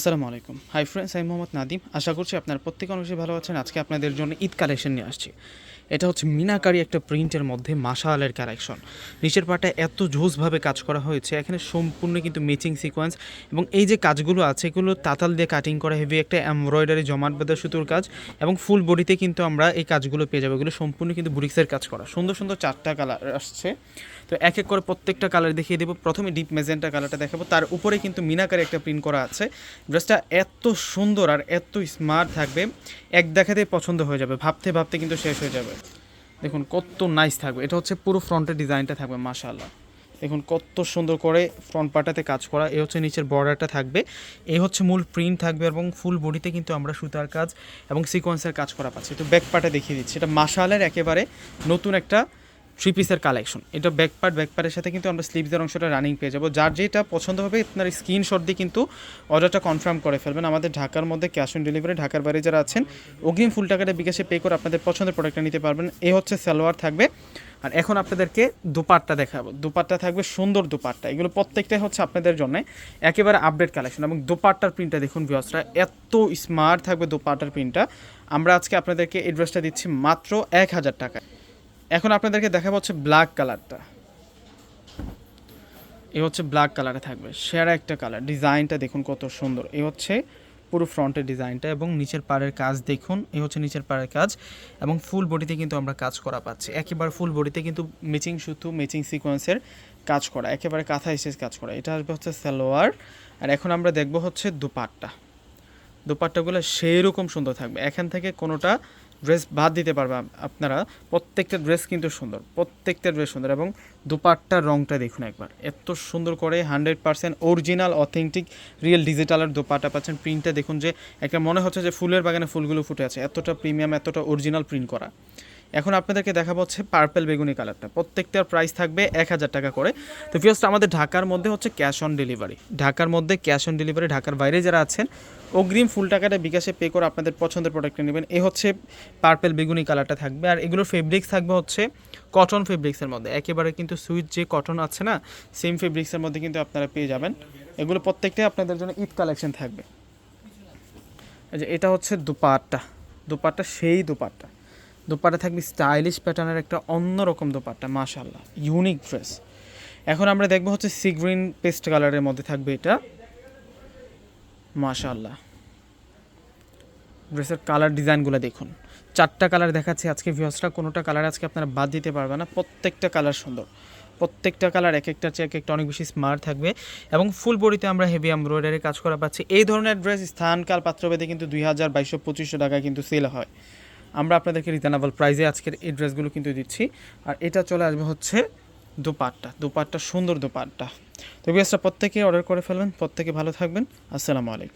আসসালামু আলাইকুম। Hi friends আমি মোহাম্মদ নাদিম। আশা করছি আপনার প্রত্যেক অনেক ভালো আছেন। আজকে আপনাদের জন্য ঈদ কালেকশন নিয়ে আসছি। এটা হচ্ছে মিনাকারি একটা প্রিন্টের মধ্যে মাশালের কালেকশন। নিচের পাটা এত জোসভাবে কাজ করা হয়েছে, এখানে সম্পূর্ণ কিন্তু ম্যাচিং সিকোয়েন্স এবং এই যে কাজগুলো আছে, এগুলো তাতাল দিয়ে কাটিং করা হেভি একটা এমব্রয়ডারি জমাট বাঁধা সুতোর কাজ এবং ফুল বডিতে কিন্তু আমরা এই কাজগুলো পেয়ে যাব। এগুলো সম্পূর্ণ কিন্তু বুরিক্সের কাজ করা। সুন্দর সুন্দর চারটা কালার আসছে। তো এক এক করে প্রত্যেকটা কালার দেখিয়ে দেবো। প্রথমে ডিপ মেজেন্টা কালারটা দেখাবো। তার উপরে কিন্তু মিনাকারি একটা প্রিন্ট করা আছে। ড্রেসটা এত সুন্দর আর এত স্মার্ট থাকবে, এক দেখাতে পছন্দ হয়ে যাবে। ভাবতে ভাবতে কিন্তু শেষ হয়ে যাবে। দেখুন, কত নাইস থাকবে। এটা হচ্ছে পুরো ফ্রন্টের ডিজাইনটা থাকবে মাশাল্লাহ দেখুন, কত সুন্দর করে ফ্রন্ট পার্টাতে কাজ করা। এ হচ্ছে নিচের বর্ডারটা থাকবে। এ হচ্ছে মূল প্রিন্ট থাকবে এবং ফুল বডিতে কিন্তু আমরা সুতার কাজ এবং সিকোয়েন্সের কাজ করা পাচ্ছি। তো ব্যাক পার্টে দেখিয়ে দিচ্ছি। এটা মাশালের একেবারে নতুন একটা থ্রি পিসের কালেকশন এটা ব্যাক পার্ট ব্যাক পার্টের সাথে কিন্তু আমরা স্লিভসের অংশটা রানিং পেয়ে যাব। যার যেটা পছন্দ হবে, আপনার স্ক্রিনশট দিয়ে কিন্তু অর্ডারটা কনফার্ম করে ফেলবেন। আমাদের ঢাকার মধ্যে ক্যাশ অন ডেলিভারি ঢাকার বাইরে যারা আছেন, অগ্রিম ফুল টাকাটা বিকাশে পে করে আপনাদের পছন্দের প্রোডাক্টটা নিতে পারবেন। এ হচ্ছে সালোয়ার থাকবে। আর এখন আপনাদেরকে দুপাট্টা দেখাবো। দুপাট্টা থাকবে সুন্দর দুপাট্টা। এগুলো প্রত্যেকটাই হচ্ছে আপনাদের জন্য একেবারে আপডেট কালেকশন এবং দুপাট্টার প্রিন্টটা দেখুন ভিউসরা এত স্মার্ট থাকবে দুপাট্টার প্রিন্টটা আমরা আজকে আপনাদেরকে এই ড্রেসটা দিচ্ছি মাত্র এক হাজার টাকা এখন আপনাদেরকে দেখাবো হচ্ছে ব্ল্যাক কালারটা এই হচ্ছে ব্ল্যাক কালারে থাকবে, সেরা একটা কালার ডিজাইনটা দেখুন কত সুন্দর। এই হচ্ছে পুরো ফ্রন্টের ডিজাইনটা এবং নিচের পাড়ের কাজ দেখুন, এই হচ্ছে নিচের পাড়ের কাজ এবং ফুল বডিতে কিন্তু আমরা কাজ করা পাচ্ছি। একেবারে ফুল বডিতে কিন্তু ম্যাচিং সুতো ম্যাচিং সিকোয়েন্সের কাজ করা, একেবারে কাঁথা এসে কাজ করা। এটা আসবে হচ্ছে সালোয়ার। আর এখন আমরা দেখব হচ্ছে দুপাট্টা। দুপাট্টাগুলো সেই রকম সুন্দর থাকবে। এখান থেকে কোনোটা ড্রেস বাদ দিতে পারবে আপনারা। প্রত্যেকটা ড্রেস কিন্তু সুন্দর, প্রত্যেকটা ড্রেস সুন্দর এবং দুপাট্টার রংটা দেখুন একবার। এত সুন্দর করে hundred percent original, authentic real ডিজিটালের dupatta পাচ্ছেন। প্রিন্টটা দেখুন যে একটা মনে হচ্ছে যে ফুলের বাগানে ফুলগুলো ফুটে আছে। এতটা প্রিমিয়াম এতটা অরিজিনাল প্রিন্ট করা। এখন আপনাদেরকে দেখাবো হচ্ছে পার্পেল বেগুনি কালারটা প্রত্যেকটার প্রাইস থাকবে এক হাজার টাকা করে। তো ফিয়ার্স আমাদের ঢাকার মধ্যে হচ্ছে ক্যাশ অন ডেলিভারি ঢাকার মধ্যে ক্যাশ অন ডেলিভারি ঢাকার বাইরে যারা আছেন, অগ্রিম ফুল টাকাটা বিকাশে পে করে আপনাদের পছন্দের প্রোডাক্টটা নেবেন। এ হচ্ছে পার্পেল বেগুনি কালারটা থাকবে। আর এগুলোর ফেব্রিক্স থাকবে হচ্ছে কটন ফেব্রিক্সের মধ্যে। একেবারে কিন্তু সুইচ যে কটন আছে না সেম ফেব্রিক্সের মধ্যে কিন্তু আপনারা পেয়ে যাবেন। এগুলো প্রত্যেকটাই আপনাদের জন্য ঈদ কালেকশন থাকবে। এটা হচ্ছে দুপাট্টা। দুপাট্টা, সেই দুপাট্টা। দোপাট্টা থাকবে স্টাইলিশ প্যাটার্নের একটা অন্যরকম দোপাট্টা মাশাল্লাহ ইউনিক ড্রেস এখন আমরা দেখব হচ্ছে সি গ্রিন পেস্ট কালারের মধ্যে থাকবে এটা। মাশাল্লাহ ড্রেসের কালার ডিজাইনগুলো দেখুন। চারটা কালার দেখাচ্ছে আজকে ভিউসরা কোনোটা কালার আজকে আপনারা বাদ দিতে পারবেন না। প্রত্যেকটা কালার সুন্দর। প্রত্যেকটা কালার এক একটা চেয়ে এক একটা অনেক বেশি স্মার্ট থাকবে। এবং ফুল বডিতে আমরা হেভি এমব্রয়ডারি কাজ করা পাচ্ছি। এই ধরনের ড্রেস স্থানকাল পাত্রভেদে কিন্তু দুই হাজার বাইশশো পঁচিশশো টাকায় কিন্তু সেল হয়। আমরা আপনাদেরকে রিজনেবল প্রাইজে আজকের এই ড্রেসগুলো কিন্তু দিচ্ছি। আর এটা চলে আসবে হচ্ছে দুপাটটা দুপাটটা, সুন্দর দুপাটটা। তো বিয়াসটা প্রত্যেকেই অর্ডার করে ফেলবেন, প্রত্যেকে ভালো থাকবেন। আসসালামু আলাইকুম।